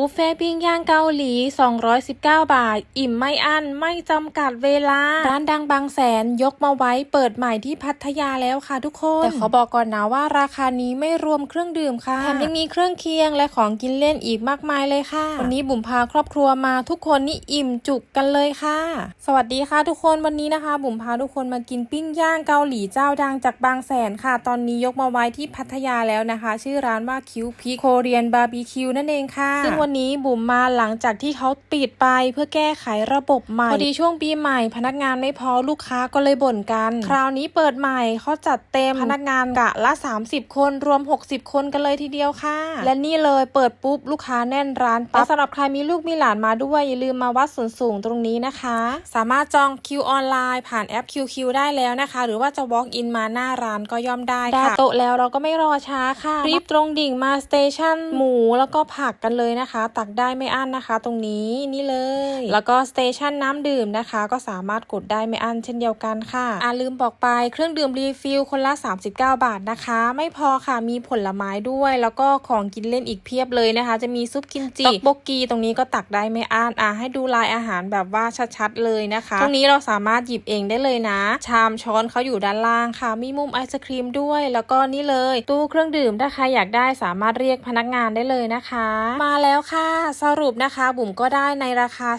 บุฟเฟ่ปิ้งย่างเกาหลี 219 บาท อิ่มไม่อั้น ไม่จำกัดเวลา ร้านดังบางแสนยกมาไว้เปิดใหม่ที่พัทยาแล้วค่ะทุกคน แต่ขอบอกก่อนนะว่าราคานี้ไม่รวมเครื่องดื่มค่ะ แถมยังมีเครื่องเคียงและของกินเล่นอีกมากมายเลยค่ะ วันนี้บุ๋มพาครอบครัวมาทุกคนนี่อิ่มจุกกันเลยค่ะ สวัสดีค่ะทุกคนวันนี้นะคะ บุ๋มพาทุกคนมากินปิ้งย่างเกาหลีเจ้าดังจากบางแสนค่ะ ตอนนี้ยกมาไว้ที่พัทยาแล้วนะคะ ชื่อร้านว่าคิวพีโคเรียนบาร์บีคิวนั่นเองค่ะซึ่งวันนี้บุ๋มมาหลังจากที่เขาปิดไปเพื่อแก้ไขระบบใหม่พอดีช่วงปีใหม่ พนักงานไม่พอลูกค้าก็เลยบ่นกัน คราวนี้เปิดใหม่เขาจัดเต็มพนักงานกะละ 30 คนรวม 60 คนกันเลยทีเดียวค่ะ และนี่เลยเปิดปุ๊บลูกค้าแน่นร้านปั๊บและสำหรับใครมีลูกมีหลานมาด้วยอย่าลืมมาวัดส่วนสูงตรงนี้นะคะ สามารถจองคิวออนไลน์ผ่านแอป QQ ได้แล้วนะคะ หรือว่าจะ walk in มาหน้าร้านก็ย่อมได้ค่ะได้โต๊ะแล้วเราก็ไม่รอช้าค่ะรีบตรงดิ่งมาสเตชันหมูแล้วก็ผักกันเลยนะคะตักได้ไม่อั้นนะคะ ตรงนี้นี่เลย แล้วก็สเตชันน้ำดื่มนะคะ ก็สามารถกดได้ไม่อั้นเช่นเดียวกันค่ะอ่าลืมบอกไปเครื่องดื่มรีฟิลคนละ 39 บาทนะคะ ไม่พอค่ะมีผลไม้ด้วย แล้วก็ของกินเล่นอีกเพียบเลยนะคะ จะมีซุปกิมจิต็อกโบกีตรงนี้ก็ตักได้ไม่อั้นอ่าให้ดูลายอาหารแบบว่าชัดๆเลยนะคะ ตรงนี้เราสามารถหยิบเองได้เลยนะ ชามช้อนเขาอยู่ด้านล่างค่ะ มีมุมไอศครีมด้วย แล้วก็นี่เลย ตู้เครื่องดื่มถ้าใครอยากได้สามารถเรียกพนักงานได้เลยนะคะ มาแล้วค่ะ สรุปนะคะ บุ๋มก็ได้ในราคา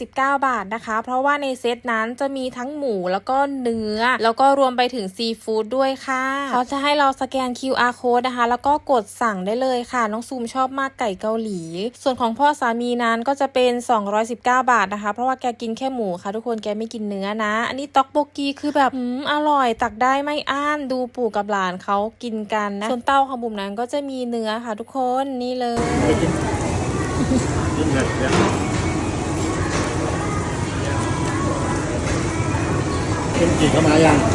319 บาทนะคะ เพราะว่าในเซตนั้นจะมีทั้งหมูแล้วก็เนื้อ แล้วก็รวมไปถึงซีฟู้ดด้วยค่ะ เขาจะให้เราสแกน QR code นะคะ แล้วก็กดสั่งได้เลยค่ะ น้องซูมชอบมากไก่เกาหลี ส่วนของพ่อสามีนั้นก็จะเป็น 219 บาทนะคะ เพราะว่าแกกินแค่หมูค่ะ ทุกคนแกไม่กินเนื้อนะ อันนี้ต็อกโบกีคือแบบอืมอร่อยตักได้ไม่อ้านดูปู่กับหลานเขากินกันนะส่วนเต้าของบุ๋มนั้นก็จะมีเนื้อค่ะ ทุกคนนี่เลย ไปกินกินเลยเดี๋ยวกินกี่เข้ามายัง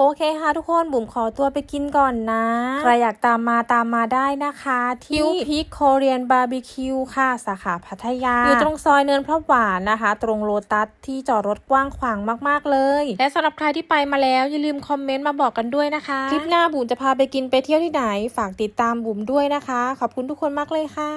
โอเคค่ะทุกคนบุ๋มขอตัวไปกินก่อนนะ ใครอยากตามมาตามมาได้นะคะ ที่พิกโคเรียนบาร์บีคิวค่ะ สาขาพัทยา อยู่ตรงซอยเนินพระหวานนะคะ ตรงโลตัสที่จอดรถกว้างขวางมากๆเลย และสำหรับใครที่ไปมาแล้ว อย่าลืมคอมเมนต์มาบอกกันด้วยนะคะ คลิปหน้าบุ๋มจะพาไปกินไปเที่ยวที่ไหน ฝากติดตามบุ๋มด้วยนะคะ ขอบคุณทุกคนมากเลยค่ะ